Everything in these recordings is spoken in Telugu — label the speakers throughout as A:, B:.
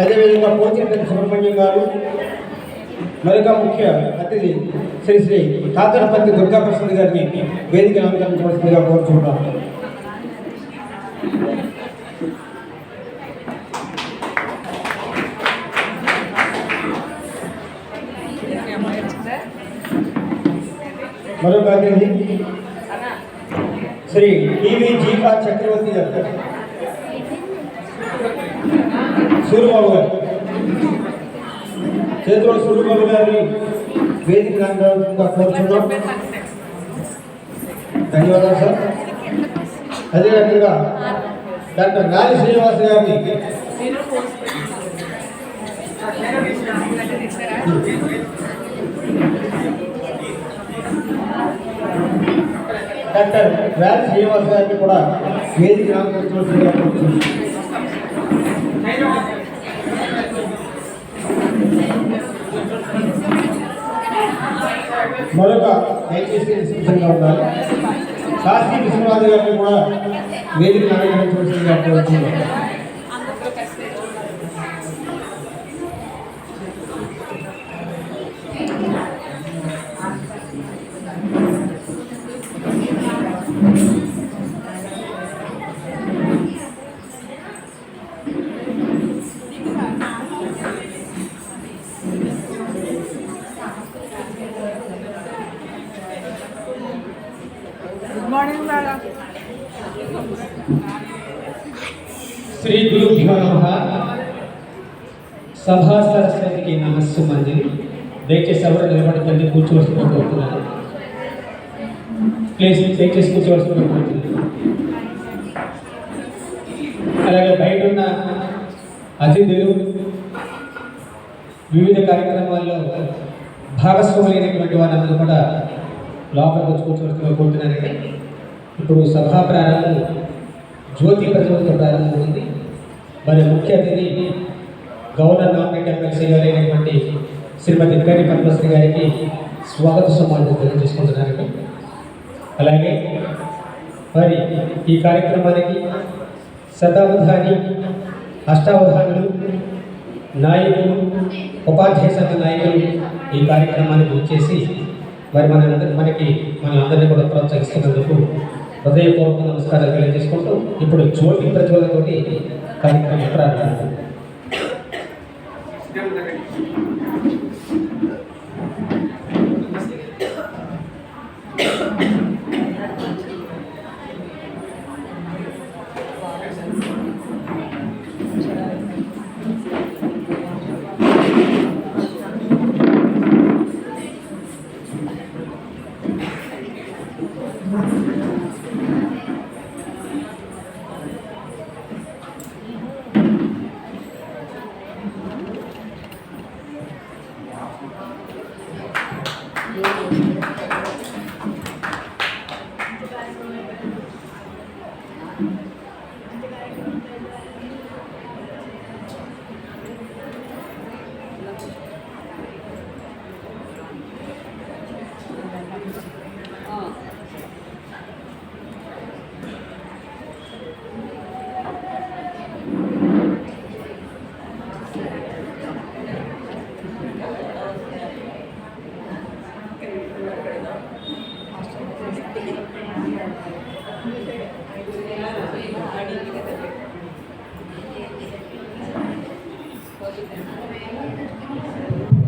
A: అదేవిధంగా పోతిరెడ్డి సుబ్రహ్మణ్యం గారు మరొక ముఖ్య అతిథి శ్రీ శ్రీ కాకరపల్లి దుర్గాప్రసాద్ గారిని వేదిక అలంకరించవలసిందిగా కోరుచున్నాం మరొక అతిథి శ్రీ టీవీ జీకా చక్రవర్తి గారు. సూర్యబాబు గారు. చేతిలో సూర్యబాబు గారిని వేదిక రంగంగా ధన్యవాదాలు సార్. అదేవిధంగా డాక్టర్ గాలి శ్రీనివాస్ గారిని డాక్టర్ వ్యాన్ శ్రీనివాస్ గారిని కూడా వేదిక రంగంగా మరొక. దయచేసి సిద్ధంగా ఉండాలి? కాశీ విశ్వనాథ్ గారిని కూడా వేదిక అలంకరించవలసిందిగా కోరుతున్నాం
B: మార్నింగ్ మేడం
C: శ్రీ గురు సభా సరస్వతికి నమస్సు మంజరి దయచేసి ఎవరు నిలబడతండి కూర్చోవలసిన కోరుతున్నాను ప్లీజ్ దయచేసి కూర్చోవలసిన కోరుతున్నాను అలాగే బయట ఉన్న అతిథులు వివిధ కార్యక్రమాల్లో భాగస్వాములైనటువంటి వారందరూ కూడా లోపలికి వచ్చి కూర్చోవలసిన కోరుతున్నానండి ఇప్పుడు సభా ప్రారంభం జ్యోతి ప్రజ్వలతో ప్రారంభమైంది మరి ముఖ్య అతిథి గవర్నర్ నామినేట్ ఎమ్మెల్సీ గారైనటువంటి శ్రీమతి పేరి పద్మశ్రీ గారికి స్వాగత సమాజం తెలియజేసుకుంటున్నారండి. అలాగే మరి ఈ కార్యక్రమానికి శతావధాని అష్టావధానులు నాయకులు ఉపాధ్యాయ సంఘ నాయకులు ఈ కార్యక్రమానికి వచ్చేసి మరి మన మనకి మనందరినీ కూడా ప్రోత్సహిస్తున్నందుకు హృదయపూర్వక నమస్కారాలు తెలియజేసుకుంటూ ఇప్పుడు జ్యోతి ప్రజ్వలతోటి కార్యక్రమం
D: ప్రారంభిస్తాం Thank you. Thank you.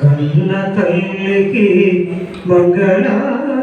D: కన్న తల్లికి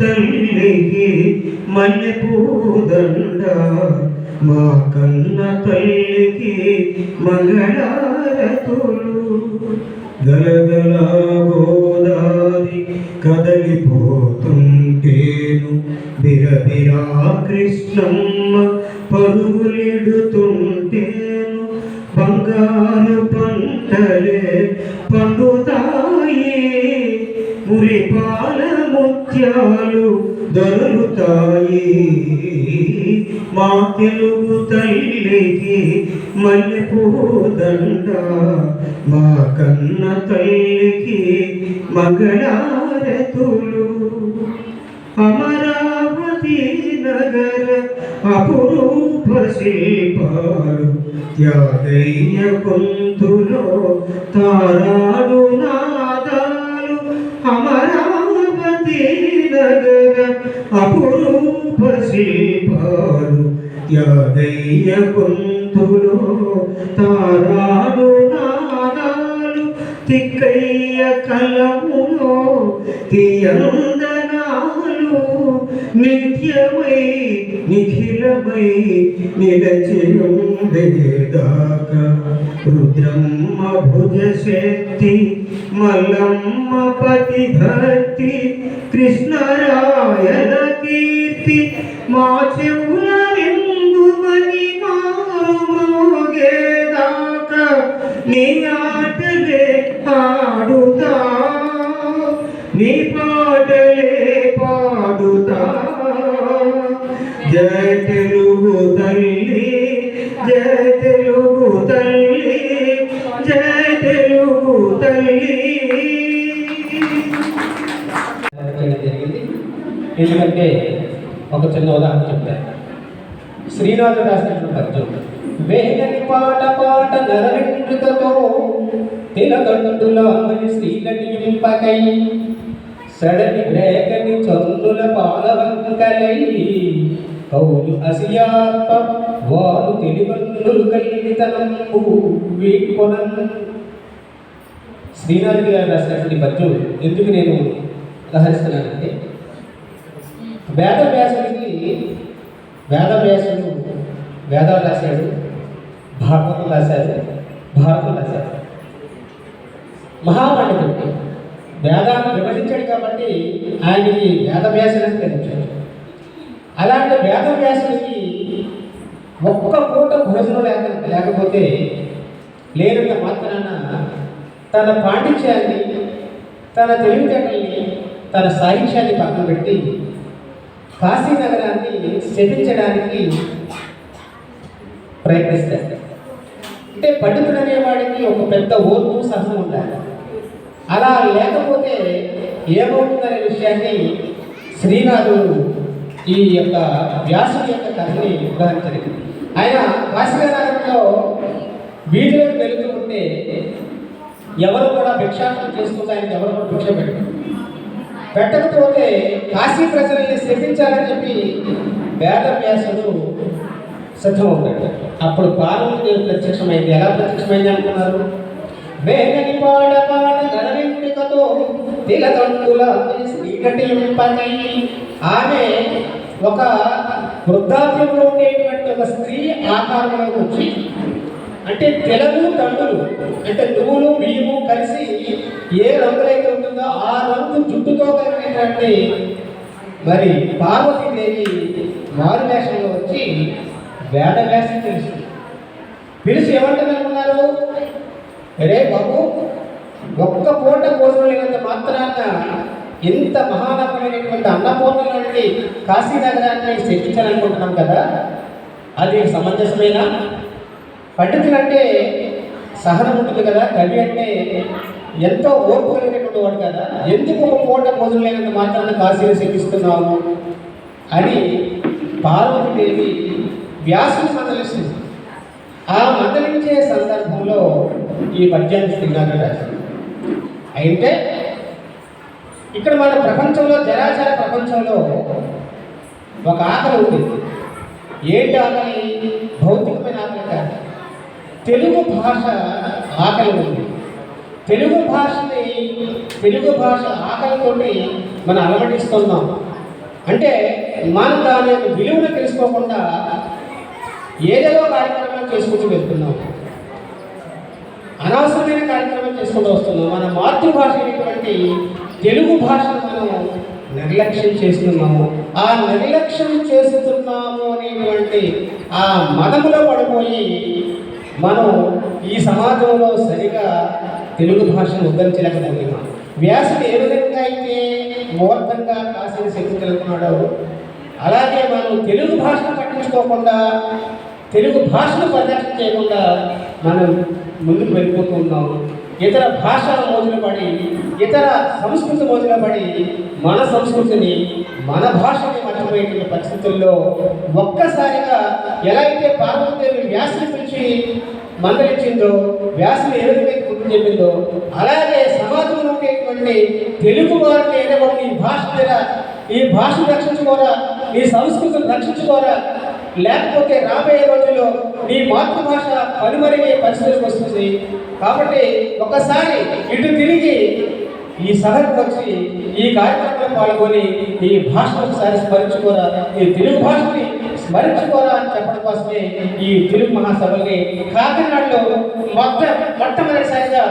D: తల్లికి మల్లెపూదండ మా కన్న తల్లికి మంగళారతులు. గలగల గోదారి కదలిపోతుంటేను బిరబిరా కృష్ణమ్మ పరుగులిడుతుంటేను బంగారు పంటలే పండుతాయే. మురిపాల ముత్యాలు దొరుకుతాయి మా తెలుగు తల్లికి దండ మా కన్న తల్లికి మగడారతులు అమరావతి నగర అపురూప శిల్పాలు. త్యాగయ్య గొంతులో తారాడు నా అమరావతి నగర అపురూప శిల్పాలు త్యాగయ్య గొంతులో తారాడు నాదాలు తిక్కయ్య కలములో తీయందనాలు నిత్యమై నిఖిలమై నిలచియుండేదాకా రుద్రమ్మ భుజ శక్తి మల్లమ్మ పతి భక్తి కృష్ణరాయల కీర్తి మా చెవుల జయ తెలుగు తల్లి జయ తెలుగు తల్లి జయ తెలుగు తల్లి.
C: ఎందుకంటే ఒక చిన్న ఉదాహరణ చెప్తాను. శ్రీనాథుడు రాసినటువంటి పద్యం వేగని పాట పాట నరవిందుకతో తిలకంటులామని శ్రీలని నింపకై సడని బ్రేకని చందుల పాలవంకలై కౌలు అసియాత్మ వారు తెలివన్నులు కలిగితనంబు వీకొనన్ శ్రీనాథ్ గారు రాసినటువంటి పద్యం ఎందుకు నేను ఉదాహరిస్తున్నానంటే వేదవ్యాసుడికి వేదవ్యాసుడు వేదాలు రాశాడు భాగవతం రాశాడు భారతం రాశాడు. మహాపండితుడు వేదాన్ని విభజించాడు కాబట్టి ఆయనకి వేదవ్యాసుడు అని తెలిచాడు అలాంటి వేదవ్యాసుడికి ఒక్క పూట భోజనం లేక లేకపోతే లేనంత మాత్రాన తన పాండిత్యాన్ని తన తెలివితేటల్ని తన సాహిత్యాన్ని పక్కన పెట్టి కాశీ నగరాన్ని శపించడానికి ప్రయత్నిస్తాడు అంటే పండితుడు అనేవాడికి ఒక పెద్ద ఓర్పు సహనం ఉండాలి. అలా లేకపోతే ఏమవుతుందనే విషయాన్ని శ్రీనాథుడు ఈ యొక్క వ్యాసుడి యొక్క కథని ఉదాహరించలేదు ఆయన కాశీ నగరంలో వీధిలోకి వెళుతూ ఉంటే ఎవరు కూడా భిక్షాటం చేసుకుంటే ఆయనకి ఎవరు కూడా భిక్ష పెట్టారు. పెట్టకపోతే కాశీ ప్రజల్ని శపించాలని చెప్పి వేదవ్యాసుడు సిద్ధమవుతాడు. అప్పుడు పార్వతీదేవి ప్రత్యక్షమైంది. ఎలా ప్రత్యక్షమైంది అనుకున్నారు? వేగని పాడ పాడ నరవిండికతో తిలదండుల శ్రీగటి ఆమె ఒక వృద్ధాప్యంలో ఉండేటువంటి ఒక స్త్రీ ఆకారంలో వచ్చి అంటే తెలలు తండ్రులు అంటే నువ్వులు బియ్యము కలిసి ఏ రంగులైతే ఉంటుందో ఆ రంగు జుట్టుతో కలిగినటువంటి మరి పార్వతీదేవి మారు వేషంలో వచ్చి వేద వేషం తెలుసు పిలిచి ఏమంటుంది అనుకున్నారు రే బాబు ఒక్క పూట భోజనం మాత్రాన ఎంత మహానకమైనటువంటి అన్నపూర్ణ నుండి కాశీ నగరాన్ని సృష్టించాలనుకుంటున్నాం కదా? అది సమంజసమైన? పండితులంటే సహనం ఉంటుంది కదా? కవి అంటే ఎంతో ఓర్పు కలిగినటువంటి వాడు కదా? ఎందుకు ఒక పూట భోజనం లేనంత మాత్రాన కాశీని శిక్షిస్తున్నాము అని పార్వతీదేవి వ్యాసుని మందలిస్తుంది. ఆ మందలించే సందర్భంలో ఈ పద్యాన్ని తిన్నాను రాశారు అయితే ఇక్కడ మన ప్రపంచంలో జరాచర ప్రపంచంలో ఒక ఆకలి ఉంది. ఏంటి ఆకలి? భౌతికమైన ఆకలి కాదు. తెలుగు భాష ఆకలి ఉంది. తెలుగు భాషని తెలుగు భాష ఆకలితోటి మనం అలవటిస్తున్నాం అంటే మనం దాని యొక్క విలువను తెలుసుకోకుండా ఏదేదో కార్యక్రమాలు చేసుకుంటూ వెళ్తున్నాం. అనవసరమైన కార్యక్రమం చేసుకుంటూ వస్తున్నాం. మన మాతృభాష అయినటువంటి తెలుగు భాషను మనం నిర్లక్ష్యం చేస్తున్నాము. ఆ నిర్లక్ష్యం చేస్తున్నాము అనేటువంటి ఆ మదములో పడిపోయి మనం ఈ సమాజంలో సరిగా తెలుగు భాషను ఉద్ధరించలేకపోతున్నాం. వ్యాసుడు ఏ విధంగా అయితే మూర్తంగా కాసిన శక్తి తెలుపుతున్నాడో అలాగే మనం తెలుగు భాషను పట్టించుకోకుండా తెలుగు భాషను పరిరక్షణ చేయకుండా మనం ముందుకు వెళ్ళిపోతున్నాం ఇతర భాషల మోజులు పడి ఇతర సంస్కృతి మోజులు పడి మన సంస్కృతిని మన భాషని మర్చిపోయేటువంటి పరిస్థితుల్లో ఒక్కసారిగా ఎలా అయితే పార్వతీదేవి వ్యాసుని పిలిచి మందలించిందో వ్యాసుని ఏ విధంగా గుర్తు చెప్పిందో అలాగే సమాజంలో ఉండేటువంటి తెలుగు వారిని ఏదో ఈ భాష మీద ఈ భాషను రక్షించుకోరా ఈ సంస్కృతిని రక్షించుకోరా లేకపోతే రాబోయే రోజుల్లో నీ మాతృభాష పనిమరిగే పరిస్థితికి వస్తుంది. కాబట్టి ఒకసారి ఇటు తిరిగి ఈ సభకు వచ్చి ఈ కార్యక్రమంలో పాల్గొని ఈ భాషను ఒకసారి స్మరించుకోరా ఈ తెలుగు భాషని స్మరించుకోరా అని చెప్పడం కోసమే ఈ తెలుగు మహాసభల్ని కాకినాడలో మొత్తం మొట్టమొదటిసారిగా